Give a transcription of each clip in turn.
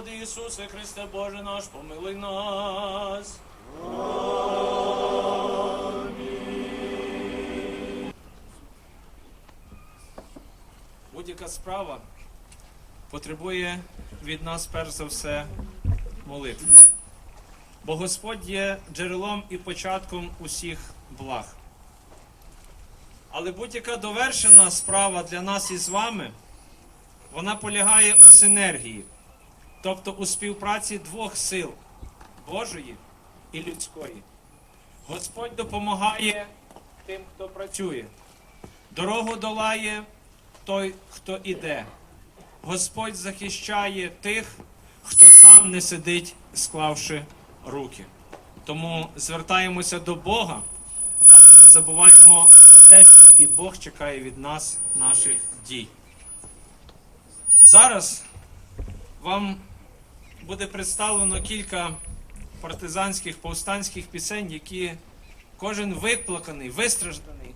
Господи Ісусе Христе Боже наш, помилуй нас. Будь-яка справа потребує від нас перш за все молитви. Бо Господь є джерелом і початком усіх благ. Але будь-яка довершена справа для нас із вами, вона полягає у синергії, тобто у співпраці двох сил Божої і людської. Господь допомагає тим, хто працює. Дорогу долає той, хто іде. Господь захищає тих, хто сам не сидить, склавши руки. Тому звертаємося до Бога, але не забуваємо про те, що і Бог чекає від нас наших дій. Зараз вам буде представлено кілька партизанських повстанських пісень, які кожен виплаканий, вистражданий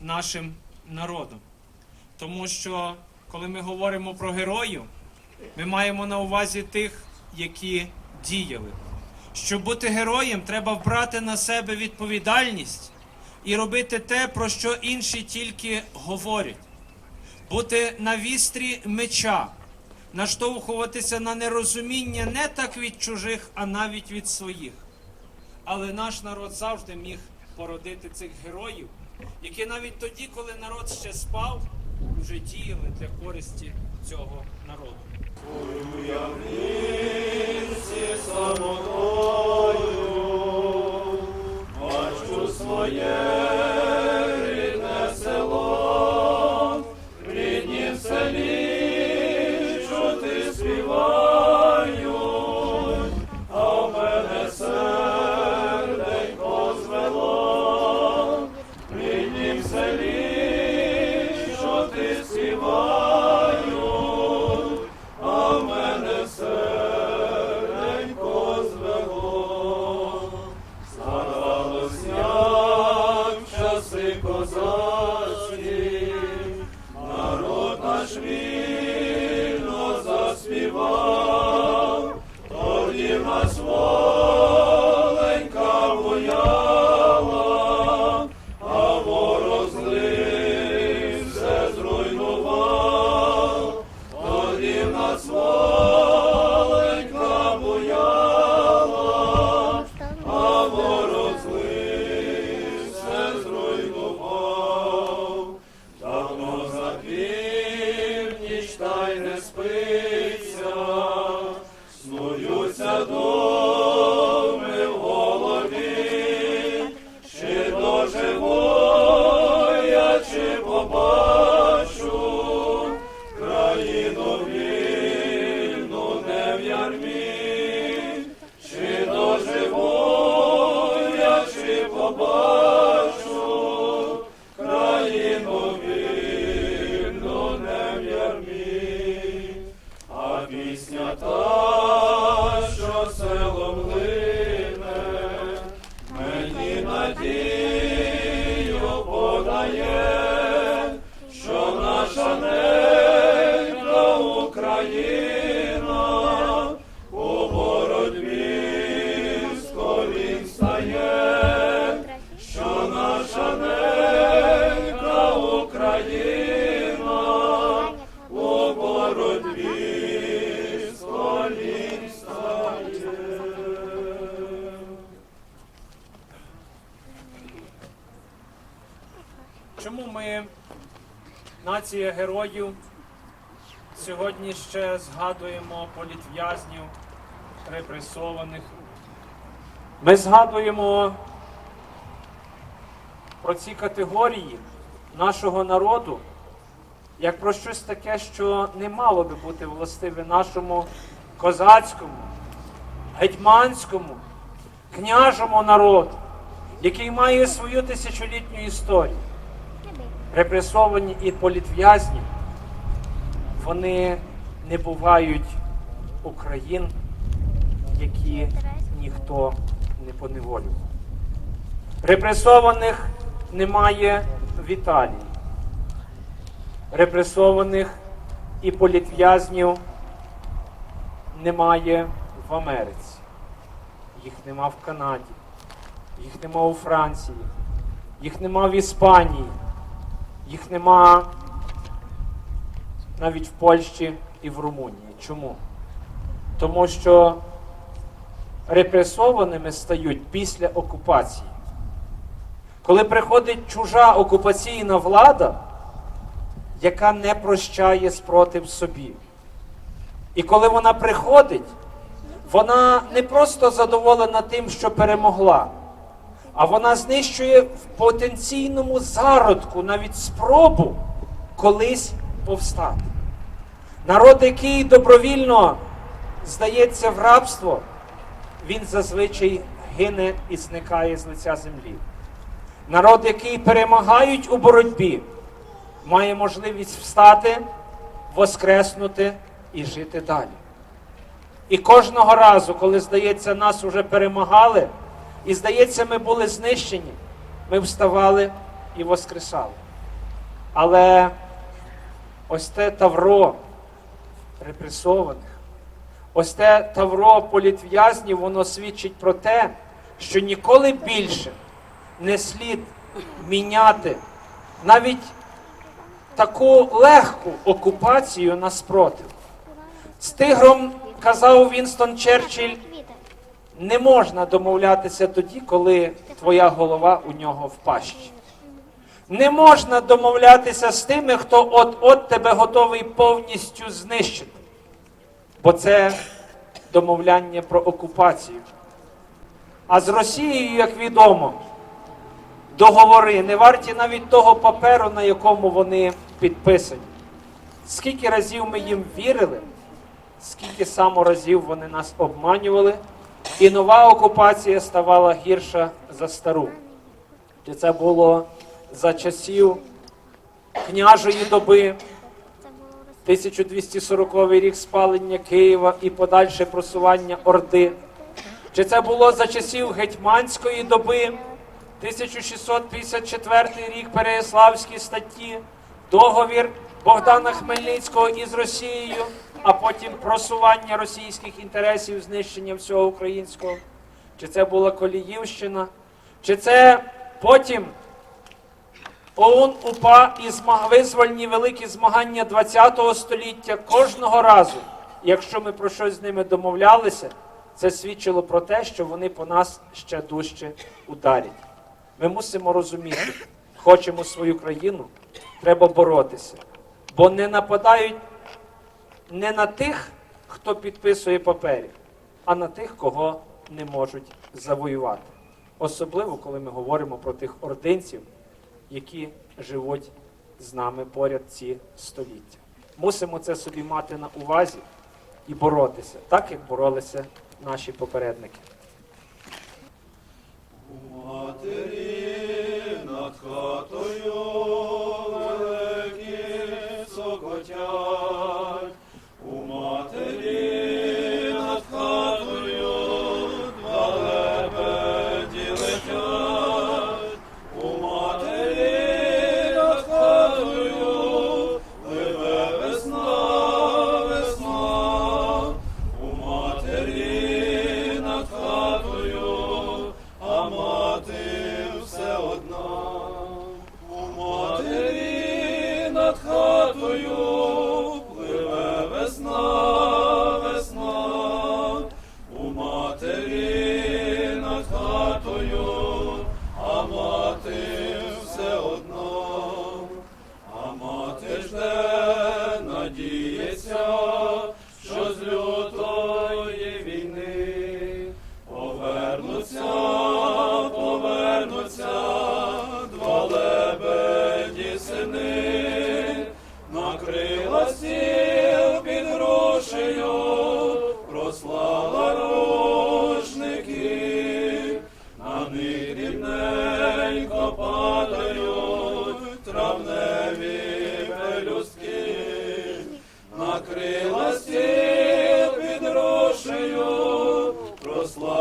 нашим народом. Тому що, коли ми говоримо про героїв, ми маємо на увазі тих, які діяли. Щоб бути героєм, треба брати на себе відповідальність і робити те, про що інші тільки говорять. Бути на вістрі меча, наштовхуватися на нерозуміння не так від чужих, а навіть від своїх. Але наш народ завжди міг породити цих героїв, які навіть тоді, коли народ ще спав, вже діяли для користі цього народу. Самотою, Yeah. Нація героїв, сьогодні ще згадуємо політв'язнів, репресованих? Ми згадуємо про ці категорії нашого народу як про щось таке, що не мало би бути властиве нашому козацькому, гетьманському, княжому народу, який має свою тисячолітню історію. Репресовані і політв'язні, вони не бувають Україн, які ніхто не поневолював. Репресованих немає в Італії. Репресованих і політв'язнів немає в Америці. Їх нема в Канаді, їх нема у Франції, їх нема в Іспанії, їх нема навіть в Польщі і в Румунії. Чому? Тому що репресованими стають після окупації. Коли приходить чужа окупаційна влада, яка не прощає спротив собі. І коли вона приходить, вона не просто задоволена тим, що перемогла, а вона знищує в потенційному зародку навіть спробу колись повстати. Народ, який добровільно здається в рабство, він зазвичай гине і зникає з лиця землі. Народ, який перемагають у боротьбі, має можливість встати, воскреснути і жити далі. І кожного разу, коли, здається, нас уже перемагали, і здається, ми були знищені, ми вставали і воскресали. Але ось те тавро репресованих, ось те тавро політв'язнів, воно свідчить про те, що ніколи більше не слід міняти навіть таку легку окупацію на спротив. З тигром казав Вінстон Черчилль, не можна домовлятися тоді, коли твоя голова у нього в пащі. Не можна домовлятися з тими, хто от-от тебе готовий повністю знищити. Бо це домовляння про окупацію. А з Росією, як відомо, договори не варті навіть того паперу, на якому вони підписані. Скільки разів ми їм вірили, скільки само разів вони нас обманювали, і нова окупація ставала гірша за стару. Чи це було за часів княжої доби, 1240 рік спалення Києва і подальше просування Орди? Чи це було за часів гетьманської доби, 1654 рік Переяславські статті, договір Богдана Хмельницького із Росією, а потім просування російських інтересів, знищення всього українського? Чи це була Коліївщина? Чи це потім ОУН, УПА і визвольні великі змагання ХХ століття кожного разу, якщо ми про щось з ними домовлялися, це свідчило про те, що вони по нас ще дужче ударять. Ми мусимо розуміти, хочемо свою країну, треба боротися. Бо не нападають не на тих, хто підписує папері, а на тих, кого не можуть завоювати. Особливо, коли ми говоримо про тих ординців, які живуть з нами поряд ці століття. Мусимо це собі мати на увазі і боротися, так як боролися наші попередники. Матері над хатою хатою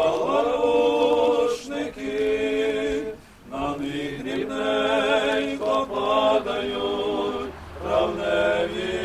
прослала на них рівненько падають травневі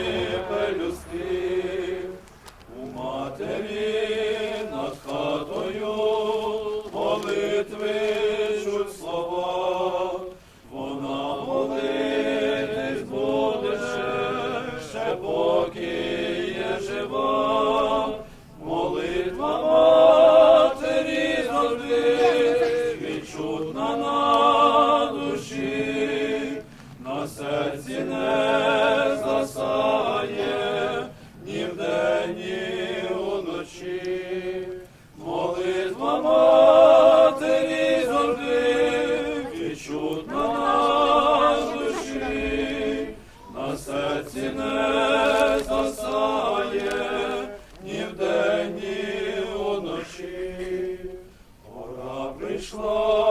серці засає ні вдень, ні уночі. Пора прийшла,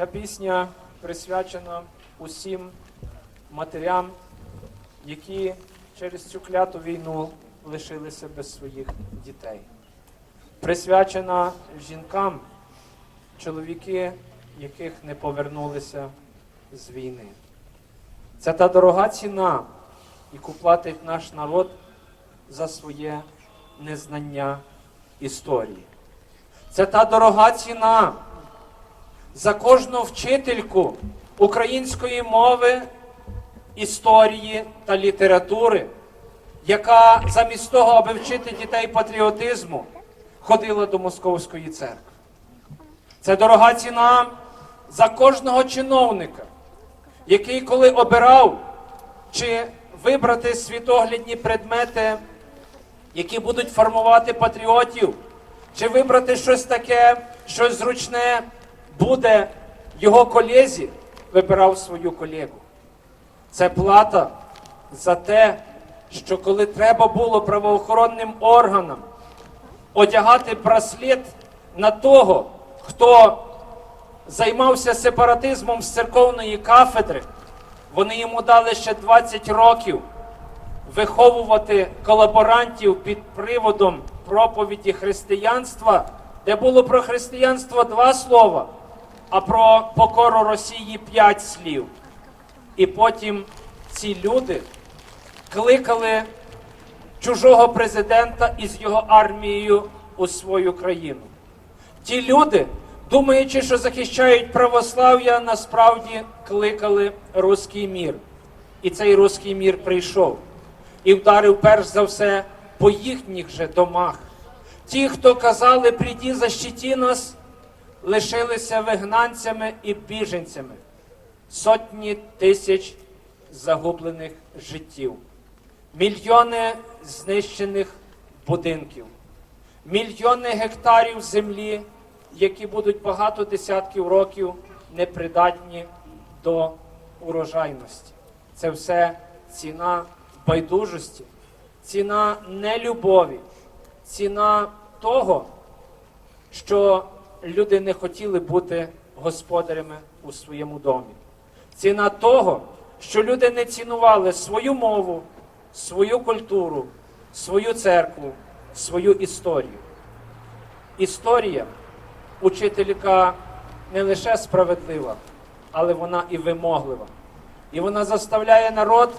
Ця пісня присвячена усім матерям, які через цю кляту війну лишилися без своїх дітей. Присвячена жінкам, чоловіки, яких не повернулися з війни. Це та дорога ціна, яку платить наш народ за своє незнання історії. Це та дорога ціна за кожну вчительку української мови, історії та літератури, яка замість того, аби вчити дітей патріотизму, ходила до Московської церкви. Це дорога ціна за кожного чиновника, який, коли обирав чи вибрати світоглядні предмети, які будуть формувати патріотів, чи вибрати щось таке, щось зручне буде його колезі, вибирав свою колегу. Це плата за те, що коли треба було правоохоронним органам одягати браслет на того, хто займався сепаратизмом з церковної кафедри, вони йому дали ще 20 років виховувати колаборантів під приводом проповіді християнства, де було про християнство два слова, а про покору Росії п'ять слів. І потім ці люди кликали чужого президента із його армією у свою країну. Ті люди, думаючи, що захищають православ'я, насправді кликали руський мір. І цей руський мір прийшов і вдарив перш за все по їхніх же домах. Ті, хто казали, прийди, защиті нас, лишилися вигнанцями і біженцями. Сотні тисяч загублених життів, мільйони знищених будинків, мільйони гектарів землі, які будуть багато десятків років непридатні до урожайності. Це все ціна байдужості, ціна нелюбові, ціна того, що люди не хотіли бути господарями у своєму домі. Ціна того, що люди не цінували свою мову, свою культуру, свою церкву, свою історію. Історія учителька не лише справедлива, але вона і вимоглива. І вона заставляє народ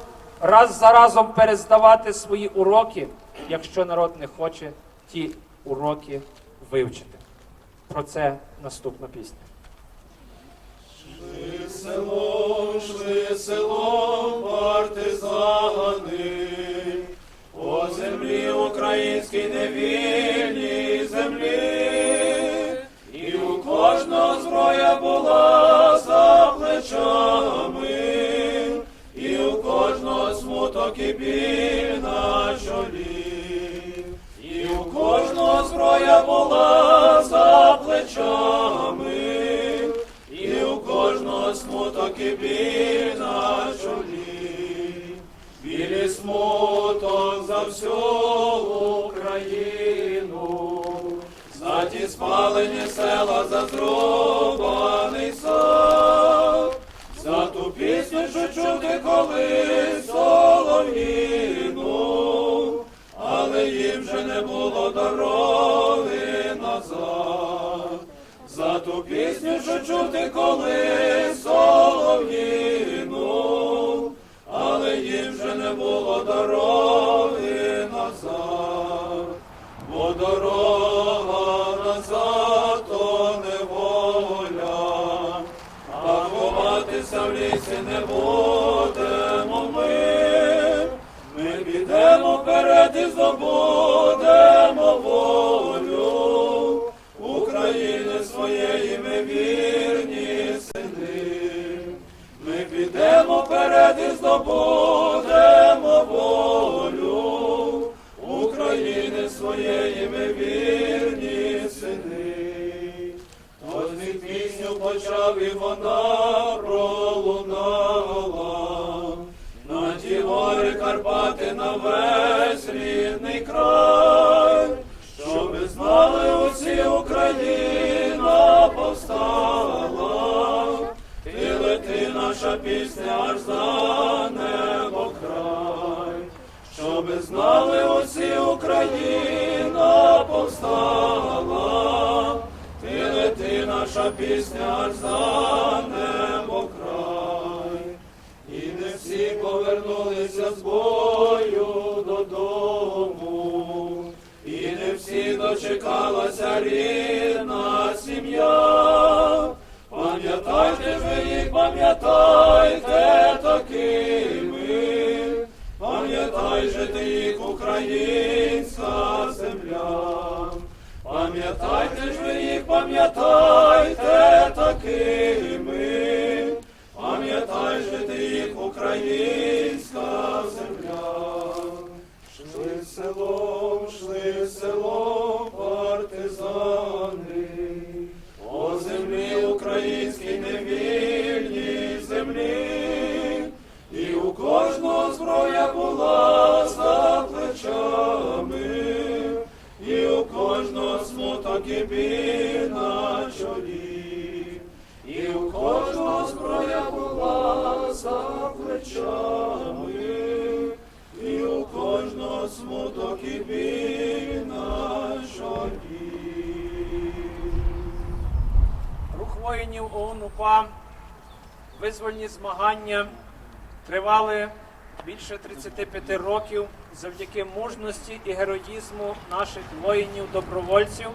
раз за разом перездавати свої уроки, якщо народ не хоче ті уроки вивчити про це наступна пісня. Шли селом, шли селом, партизани, о землі українській невільній землі, і у кожного зброя була за плечами, і у кожного смуток і біль на чолі, і у кожного зброя була. І здобудемо волю України своєї ми вірні сини. Ми підемо вперед і здобудемо волю України своєї ми вірні сини. Хто з пісню почав і вона пролунала. На ті гори Карпати на край, щоби знали усі Україна повстала, ти лети наша пісня аж за небо край, щоби знали усі Україна повстала, ти лети наша пісня аж за небо край. І не всі повернулися з бою додому, і не всі дочекалася рідна сім'я. Пам'ятайте ви їх, пам'ятайте такими, пам'ятай же ти їх, українська земля. Пам'ятайте ж ви їх, пам'ятайте такими, пам'ятай же ти їх, українська земля. Шли селом, шли селом партизани, о землі українській невільній землі, і у кожного зброя була УПА, визвольні змагання тривали більше 35 років завдяки мужності і героїзму наших воїнів-добровольців,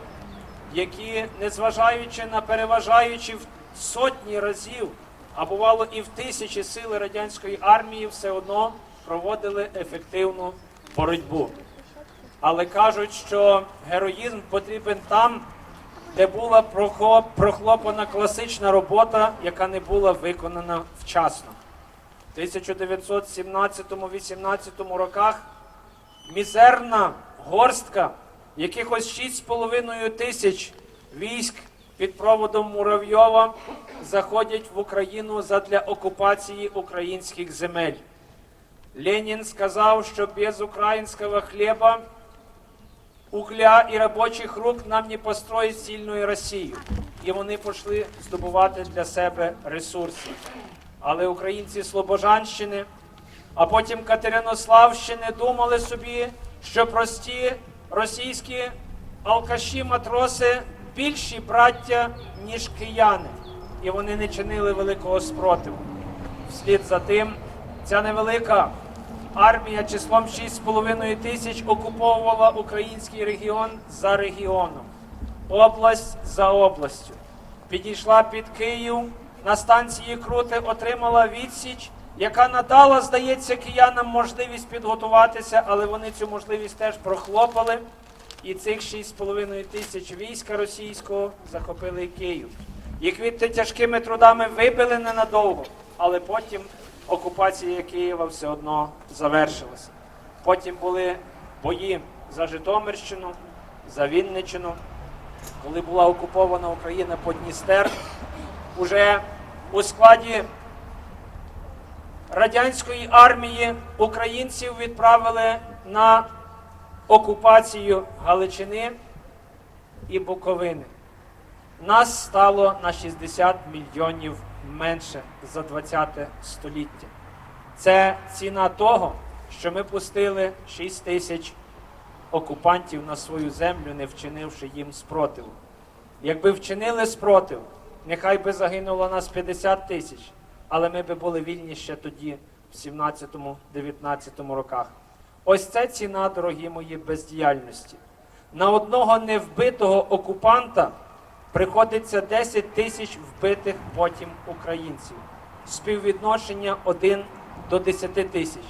які, незважаючи на переважаючи в сотні разів, а бувало і в тисячі сили радянської армії, все одно проводили ефективну боротьбу. Але кажуть, що героїзм потрібен там, де була прохлопана класична робота, яка не була виконана вчасно. В 1917-18 роках мізерна горстка, якихось 6,5 тисяч військ під проводом Муравйова заходять в Україну задля окупації українських земель. Ленін сказав, що без українського хліба угля і робочих рук нам не построїть сильну Росію. І вони пішли здобувати для себе ресурси. Але українці Слобожанщини, а потім Катеринославщини думали собі, що прості російські алкаші, матроси більші браття, ніж кияни, і вони не чинили великого спротиву. Вслід за тим, ця невелика армія числом 6,5 тисяч окуповувала український регіон за регіоном, область за областю. Підійшла під Київ, на станції Крути отримала відсіч, яка надала, здається, киянам можливість підготуватися, але вони цю можливість теж прохлопали. і цих 6,5 тисяч війська російського захопили Київ. Їх відти тяжкими трудами вибили ненадовго, але потім окупація Києва все одно завершилася. Потім були бої за Житомирщину, за Вінниччину, коли була окупована Україна по Дністер, уже у складі радянської армії українців відправили на окупацію Галичини і Буковини. Нас стало на 60 мільйонів менше за 20 століття. Це ціна того, що ми пустили 6 тисяч окупантів на свою землю, не вчинивши їм спротиву. Якби вчинили спротив, нехай би загинуло нас 50 тисяч, але ми би були вільні ще тоді, в 17-19 роках. Ось це ціна, дорогі мої, бездіяльності. На одного невбитого окупанта приходиться 10 тисяч вбитих потім українців. Співвідношення 1 до 10 тисяч.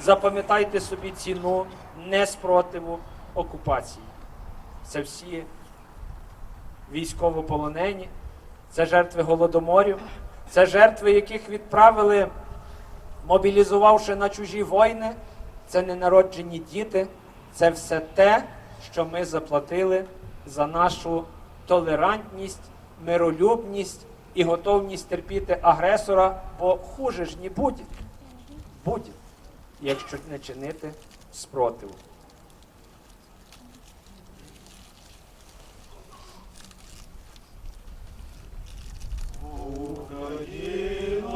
Запам'ятайте собі ціну неспротиву окупації. Це всі військовополонені, це жертви голодоморів, це жертви, яких відправили, мобілізувавши на чужі війни, це ненароджені діти, це все те, що ми заплатили за нашу толерантність, миролюбність і готовність терпіти агресора, бо хуже ж не буде. Буде, якщо не чинити спротиву. Україно,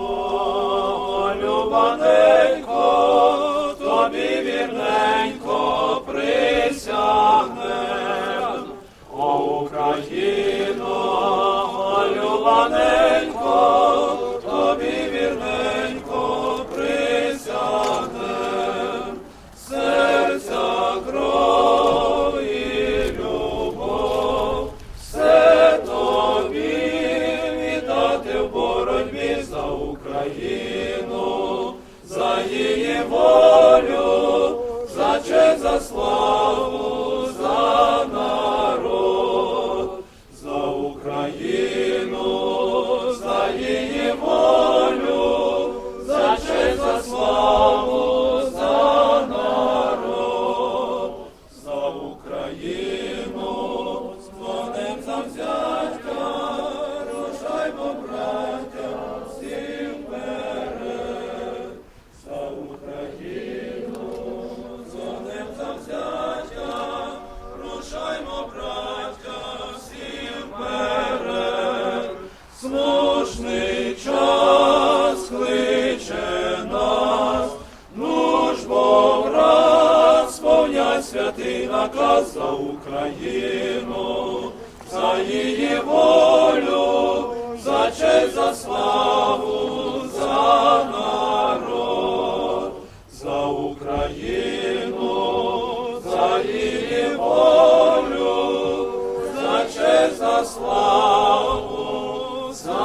Україно, любаненько, за Україну, за її волю, за честь, за славу, за народ, за Україну, за її волю, за честь, за славу, за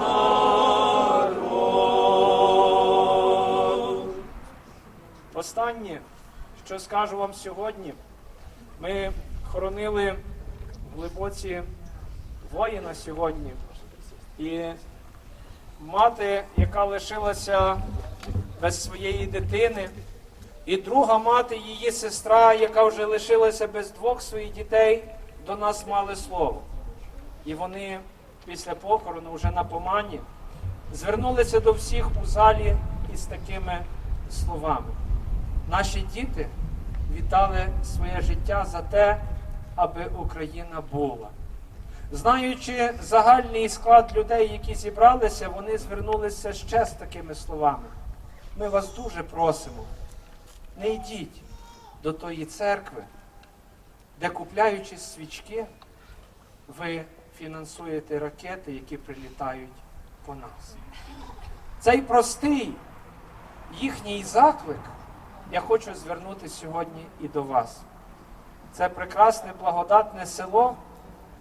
народ. Останнє, що скажу вам сьогодні, ми хоронили в глибоці воїна сьогодні. І мати, яка лишилася без своєї дитини, і друга мати, її сестра, яка вже лишилася без двох своїх дітей, до нас мали слово. І вони після похорону, вже на помані, звернулися до всіх у залі із такими словами. Наші діти віддали своє життя за те, аби Україна була. Знаючи загальний склад людей, які зібралися, вони звернулися ще з такими словами. Ми вас дуже просимо, не йдіть до тої церкви, де, купляючи свічки, ви фінансуєте ракети, які прилітають по нас. Цей простий їхній заклик я хочу звернутися сьогодні і до вас. Це прекрасне благодатне село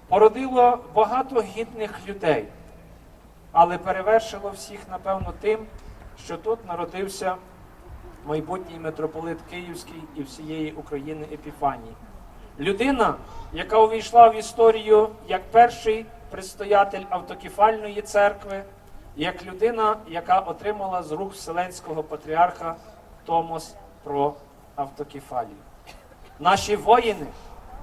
породило багато гідних людей, але перевершило всіх, напевно, тим, що тут народився майбутній митрополит Київський і всієї України Епіфаній. Людина, яка увійшла в історію як перший предстоятель автокефальної церкви, як людина, яка отримала з рук Вселенського патріарха Томос про автокефалію. Наші воїни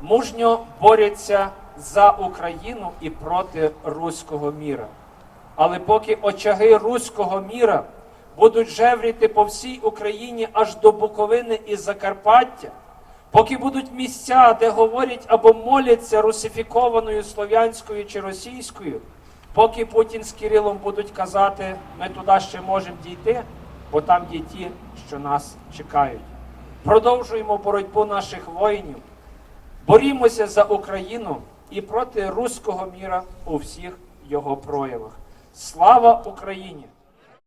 мужньо борються за Україну і проти руського міра. Але поки очаги руського міра будуть жевріти по всій Україні аж до Буковини і Закарпаття, поки будуть місця, де говорять або моляться русифікованою слов'янською чи російською, поки Путін з Кирилом будуть казати, ми туди ще можемо дійти, бо там є ті, що нас чекають. Продовжуємо боротьбу наших воїнів, борімося за Україну і проти руського міра у всіх його проявах. Слава Україні!